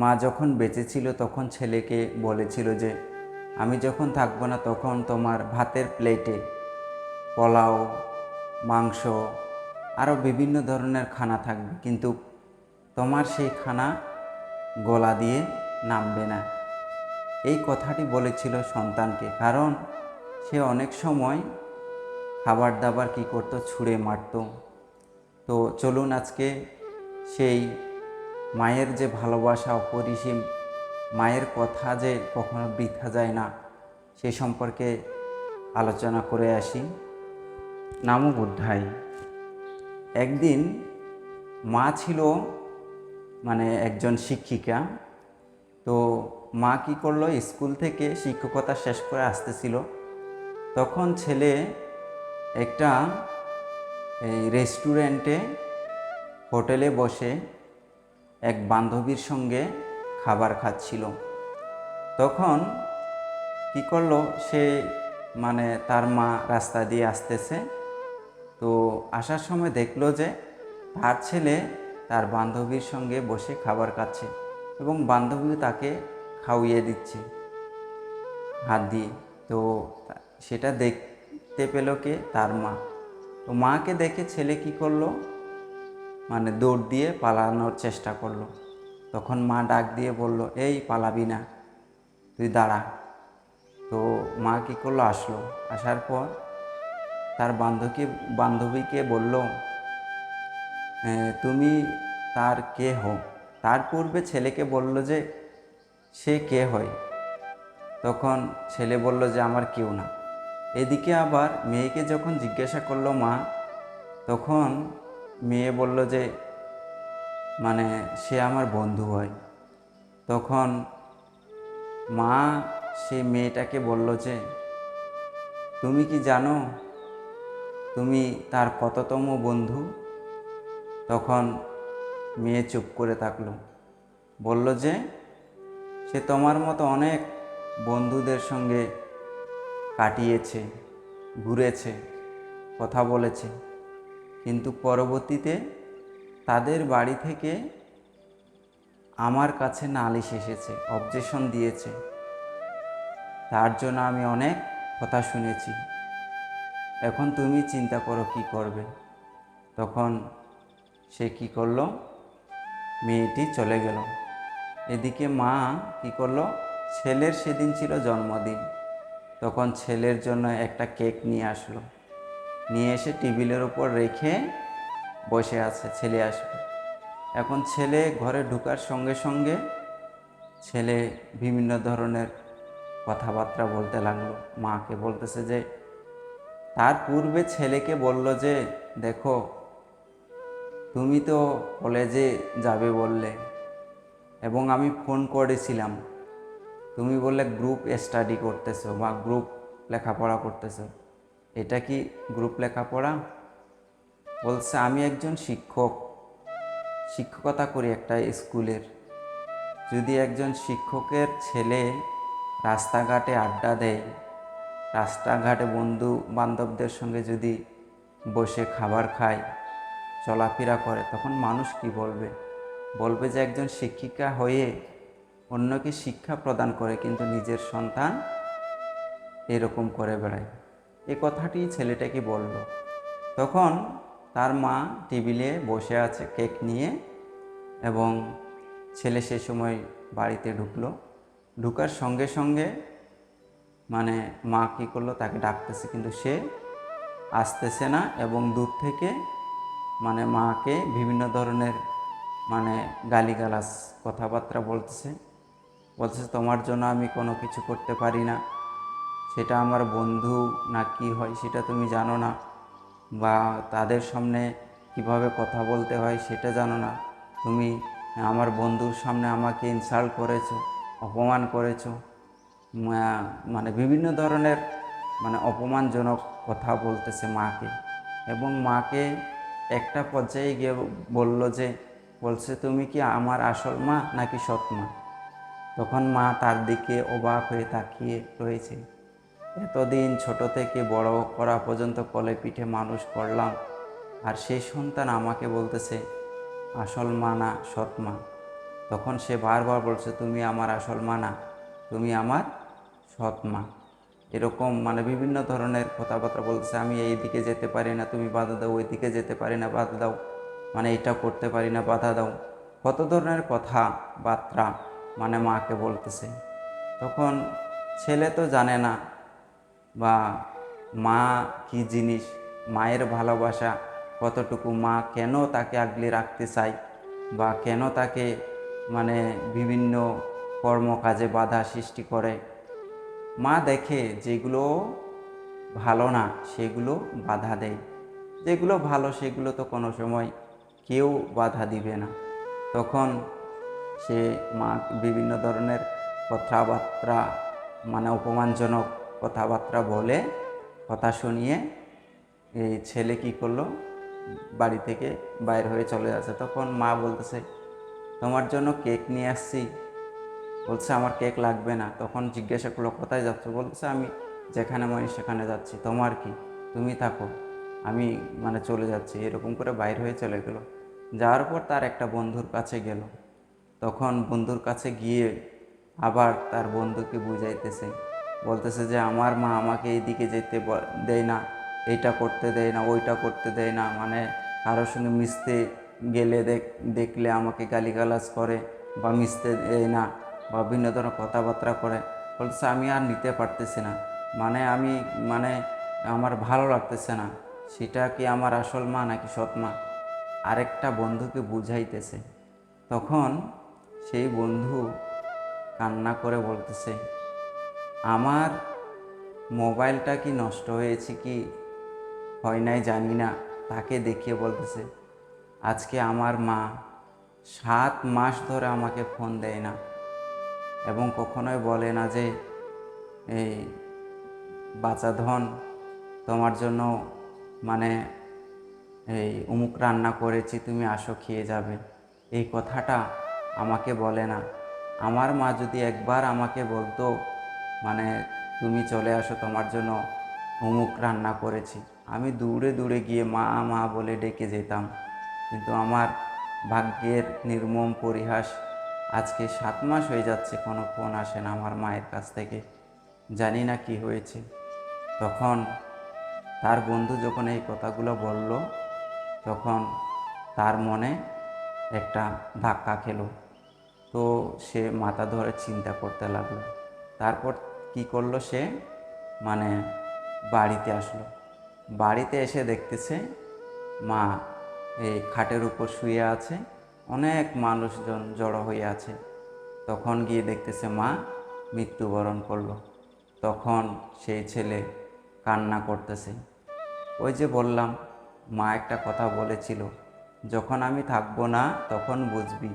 মা যখন বেঁচে ছিল তখন ছেলেকে বলেছিল যে, আমি যখন থাকব না তখন তোমার ভাতের প্লেটে পোলাও, মাংস আরও বিভিন্ন ধরনের খানা থাকবে। কিন্তু তোমার সেই খানা গলা দিয়ে নামবে না। এই কথাটি বলেছিল সন্তানকে। কারণ সে অনেক সময় খাবার দাবার কী করতো? ছুঁড়ে মারত। তো চলুন আজকে সেই মায়ের যে ভালোবাসা অপরিসীম, মায়ের কথা যে কখনো বৃথা যায় না, সে সম্পর্কে আলোচনা করে আসি। নামো বুদ্ধাই একদিন মা ছিল মানে একজন শিক্ষিকা, তো মা কি করল? স্কুল থেকে শিক্ষকতা শেষ করে আসতেছিল। তখন ছেলে একটা, এই রেস্টুরেন্টে হোটেলে বসে এক বান্ধবীর সঙ্গে খাবার খাচ্ছিল। তখন কি করল? সে মানে তার মা রাস্তা দিয়ে আসতেছে। তো আসার সময় দেখল যে তার ছেলে তার বান্ধবীর সঙ্গে বসে খাবার খাচ্ছে এবং বান্ধবীও তাকে খাওয়িয়ে দিচ্ছে হাত দিয়ে। তো সেটা দেখতে পেল কে? তার মা। তো মাকে দেখে ছেলে কি করল? মানে দৌড় দিয়ে পালানোর চেষ্টা করল। তখন মা ডাক দিয়ে বলল, এই, পালাবি না, তুই দাঁড়া। তো মা কী করল, আসলো। আসার পর তার বান্ধবী, বান্ধবীকে বলল তুমি তার কে হও? তার পূর্বে ছেলেকে বলল যে, সে কে হয়? তখন ছেলে বলল যে, আমার কেউ না। এদিকে আবার মেয়েকে যখন জিজ্ঞাসা করল মা, তখন মেয়ে বলল যে মানে সে আমার বন্ধু হয়। তখন মা সে মেয়েটাকে বলল যে, তুমি কি জানো, তুমি তার কততম বন্ধু? তখন মেয়ে চুপ করে থাকল। বলল যে, সে তোমার মতো অনেক বন্ধুদের সঙ্গে কাটিয়েছে, ঘুরেছে, কথা বলেছে। কিন্তু পরবর্তীতে তাদের বাড়ি থেকে আমার কাছে নালিশ এসেছে অবজেশন দিয়েছে। তার জন্য আমি অনেক কথা শুনেছি। এখন তুমি চিন্তা করো কি করবে। তখন সে কি করল? মেয়েটি চলে গেল। এদিকে মা কি করল? ছেলের সেদিন ছিল জন্মদিন। তখন ছেলের জন্য একটা কেক নিয়ে আসলো। নিয়ে এসে টেবিলের ওপর রেখে বসে আছে, ছেলে আসবে। এখন ছেলে ঘরে ঢুকার সঙ্গে সঙ্গে ছেলে বিভিন্ন ধরনের কথাবার্তা বলতে লাগল। মাকে বলতেছে যে, তার পূর্বে ছেলেকে বলল যে, দেখো, তুমি তো কলেজে যাবে বললে এবং আমি ফোন করেছিলাম। তুমি বললে গ্রুপ স্টাডি করতেছো বা গ্রুপ লেখাপড়া করতেছো। এটা কি গ্রুপ লেখাপড়া? বলছে, আমি একজন শিক্ষক। শিক্ষকতা করি একটা স্কুলের। যদি একজন শিক্ষকের ছেলে রাস্তাঘাটে আড্ডা দেয়, রাস্তাঘাটে বন্ধু বান্ধবদের সঙ্গে যদি বসে খাবার খায়, চলাফেরা করে, তখন মানুষ কি বলবে? বলবে যে একজন শিক্ষিকা হয়ে অন্যকে শিক্ষা প্রদান করে, কিন্তু নিজের সন্তান এরকম করে বেড়ায়। এ কথাটি ছেলেটাকে বলল। তখন তার মা টেবিলে বসে আছে কেক নিয়ে এবং ছেলে সে সময় বাড়িতে ঢুকলো। ঢুকার সঙ্গে সঙ্গে মানে মা কী করল, তাকে ডাকতেছে, কিন্তু সে আসতেছে না এবং দূর থেকে মানে মাকে বিভিন্ন ধরনের মানে গালিগালাজ, কথাবার্তা বলতেছে। বলতেছে, তোমার জন্য আমি কোনো কিছু করতে পারি না। সেটা আমার বন্ধু না কি হয় সেটা তুমি জানো না, বা তাদের সামনে কীভাবে কথা বলতে হয় সেটা জানো না। তুমি আমার বন্ধুর সামনে আমাকে ইনসাল্ট করেছ, অপমান করেছ মানে বিভিন্ন ধরনের মানে অপমানজনক কথা বলতেছে মাকে। এবং মাকে একটা পর্যায়ে গিয়ে বলল যে, বলছে, তুমি কি আমার আসল মা নাকি সৎ মা? তখন মা তার দিকে অবাক হয়ে তাকিয়ে রয়েছে। এতদিন ছোট থেকে বড় করা পর্যন্ত কলে পিঠে মানুষ করলাম, আর সেই সন্তান আমাকে বলতেছে, আসল মা না সৎ মা। তখন সে বারবার বলছে, তুমি আমার আসল মা না তুমি আমার সৎ মা। এরকম মানে বিভিন্ন ধরনের কথাবার্তা বলতেছে, আমি এই দিকে যেতে পারি না, তুমি বাধা দাও, ওই দিকে যেতে পারি না, বাধা দাও মানে এটা করতে পারি না, বাধা দাও। কত ধরনের কথাবার্তা মানে মাকে বলতেছে। তখন ছেলে তো জানে না বা মা কি জিনিস, মায়ের ভালোবাসা কতটুকু, মা কেন তাকে আগলে রাখতে চায় বা কেন তাকে মানে বিভিন্ন কর্মকাজে বাধা সৃষ্টি করে? মা দেখে যেগুলো ভালো না, সেগুলো বাধা দেয়। যেগুলো ভালো, সেগুলো তো কোনো সময় কেউ বাধা দিবে না। তখন সে মা বিভিন্ন ধরনের কথাবার্তা মানে অপমানজনক কথাবার্তা বলে, কথা শুনিয়ে এই ছেলে কি করল? বাড়ি থেকে বাইর হয়ে চলে যাচ্ছে। তখন মা বলতেছে, তোমার জন্য কেক নিয়ে আসছি। বলছে, আমার কেক লাগবে না। তখন জিজ্ঞাসা করল, কোথায় যাচ্ছ? বলছে আমি যেখানে মানে সেখানে যাচ্ছি। তোমার কি? তুমি থাকো। আমি মানে চলে যাচ্ছি। এরকম করে বাইর হয়ে চলে গেল। যাওয়ার পর তার একটা বন্ধুর কাছে গেল। তখন বন্ধুর কাছে গিয়ে আবার তার বন্ধুকে বুঝাইতেছে বলতেছে যে, আমার মা আমাকে এইদিকে যেতে দেয় না, এইটা করতে দেয় না, ওইটা করতে দেয় না। মানে কারোর সঙ্গে মিশতে গেলে দেখ, দেখলে আমাকে গালিগালাজ করে বা মিশতে দেয় না বা বিভিন্ন ধরনের কথাবার্তা করে। বলতেছে, আমি আর নিতে পারতেছি না। মানে আমি মানে আমার ভালো লাগতেছে না। সেটা কি আমার আসল মা নাকি সৎ মা? আরেকটা বন্ধুকে বুঝাইতেছে। তখন সেই বন্ধু কান্না করে বলতেছে আমার মোবাইলটা কি নষ্ট হয়েছে কি? হয় নাই জানি না, তাকে দেখিয়ে বলতেছে। আজকে আমার মা সাত মাস ধরে আমাকে ফোন দেয় না এবং কখনোই বলে না যে, এই বাচ্চা ধন, তোমার জন্য মানে এই অমুক রান্না করেছি, তুমি আসো, খেয়ে যাবে। এই কথাটা আমাকে বলে না। আমার মা যদি একবার আমাকে বলতো মানে তুমি চলে আসো, তোমার জন্য অমুক রান্না করেছি। আমি দূরে দূরে গিয়ে মা মা বলে ডেকে যেতাম। কিন্তু আমার ভাগ্যের নির্মম পরিহাস আজকে সাত মাস হয়ে যাচ্ছে, কোনো ফোন আসে না আমার মায়ের কাছ থেকে। জানি না কি হয়েছে। তখন তার বন্ধু যখন এই কথাগুলো বলল, তখন তার মনে একটা ধাক্কা খেলো। তো সে মাথা ধরে চিন্তা করতে লাগল। তারপর কি করল সে? মানে বাড়িতে আসলো। বাড়িতে এসে দেখতেছে মা এই খাটের উপর শুয়ে আছে। অনেক মানুষজন জড়ো হয়ে আছে। তখন গিয়ে দেখতেছে মা মৃত্যুবরণ করল। তখন সেই ছেলে কান্না করতেছে। ওই যে বললাম, মা একটা কথা বলেছিল, যখন আমি থাকব না, তখন বুঝবি।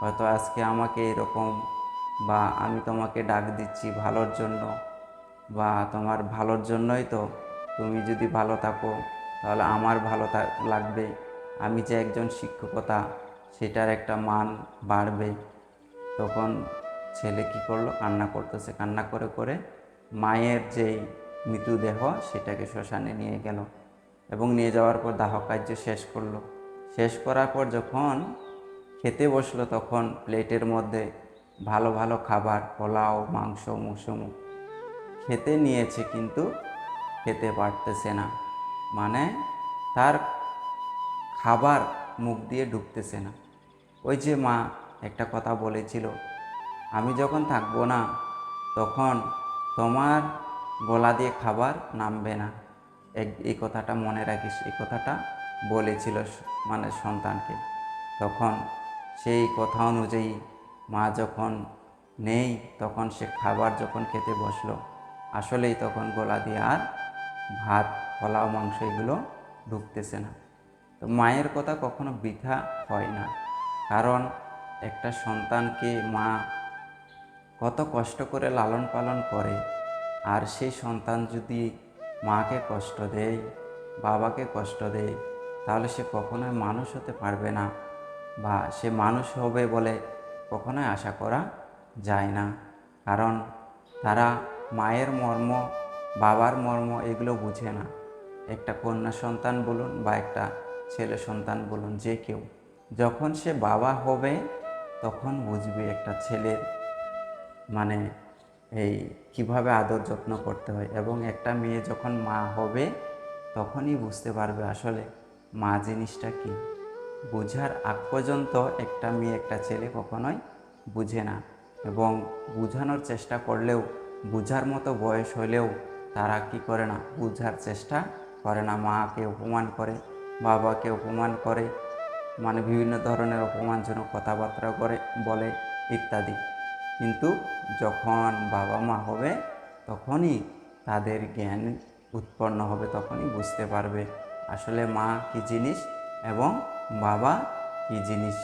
হয়তো আজকে আমাকে এরকম বা আমি তোমাকে ডাক দিচ্ছি ভালোর জন্য বা তোমার ভালোর জন্যই তো তুমি যদি ভালো থাকো, তাহলে আমার ভালো লাগবে। আমি যে একজন শিক্ষকতা, সেটার একটা মান বাড়বে। তখন ছেলে কি করল? কান্না করতেছে। কান্না করে করে মায়ের যেই মৃতদেহ, সেটাকে শ্মশানে নিয়ে গেল এবং নিয়ে যাওয়ার পর দাহ কার্য শেষ করল। শেষ করার পর যখন খেতে বসল, তখন প্লেটের মধ্যে ভালো ভালো খাবার, পোলাও, মাংস, মুসুম খেতে নিয়েছে কিন্তু খেতে পারতেছে না। মানে তার খাবার মুখ দিয়ে ঢুকতেছে না। ওই যে মা একটা কথা বলেছিল, আমি যখন থাকব না, তখন তোমার গলা দিয়ে খাবার নামবে না। এই কথাটা মনে রাখিস, এই কথাটা বলেছিল মানে সন্তানকে। তখন সেই কথা অনুযায়ী মা যখন নেই, তখন সে খাবার যখন খেতে বসল, আসলেই তখন গলা দিয়ে আর ভাত, পোলাও, মাংস এগুলো ঢুকতেছে না। তো মায়ের কথা কখনো বৃথা হয় না। কারণ একটা সন্তানকে মা কত কষ্ট করে লালন পালন করে, আর সেই সন্তান যদি মাকে কষ্ট দেয়, বাবাকে কষ্ট দেয়, তাহলে সে কখনোই মানুষ হতে পারবে না, বা সে মানুষ হবে বলে কখনোই আশা করা যায় না। কারণ তারা মায়ের মর্ম, বাবার মর্ম এগুলো বুঝে না। একটা কন্যা সন্তান বলুন বা একটা ছেলে সন্তান বলুন, যে কেউ। যখন সে বাবা হবে, তখন বুঝবে একটা ছেলের মানে এই কীভাবে আদর যত্ন করতে হয়। এবং একটা মেয়ে যখন মা হবে, তখনই বুঝতে পারবে আসলে মা জিনিসটা কি। বোঝার আগ পর্যন্ত একটা মেয়ে, একটা ছেলে কখনোই বুঝে না এবং বোঝানোর চেষ্টা করলেও, বোঝার মতো বয়স হলেও তারা কি করে না? বোঝার চেষ্টা করে না। মাকে অপমান করে, বাবাকে অপমান করে মানে বিভিন্ন ধরনের অপমানজনক কথাবার্তা করে, বলে ইত্যাদি। কিন্তু যখন বাবা মা হবে, তখনই তাদের জ্ঞান উৎপন্ন হবে, তখনই বুঝতে পারবে আসলে মা কী জিনিস এবং বাবা কী জিনিস?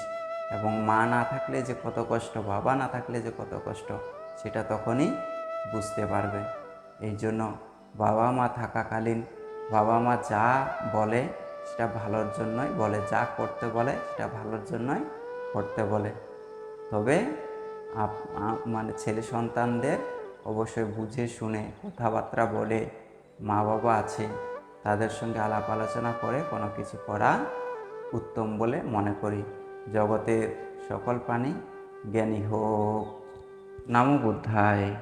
এবং মা না থাকলে যে কত কষ্ট, বাবা না থাকলে যে কত কষ্ট, সেটা তখনই বুঝতে পারবে। এই জন্য বাবা মা থাকাকালীন, বাবা মা যা বলে সেটা ভালোর জন্যই বলে, যা করতে বলে সেটা ভালোর জন্যই করতে বলে। তবে মানে ছেলে সন্তানদের অবশ্যই বুঝে, শুনে, কথাবার্তা বলে মা বাবা আছে, তাদের সঙ্গে আলাপ আলোচনা করে কোনো কিছু করা উত্তম বলে মনে করি। জগতের সকল প্রাণী জ্ঞানী হোক। নামো বুদ্ধায়।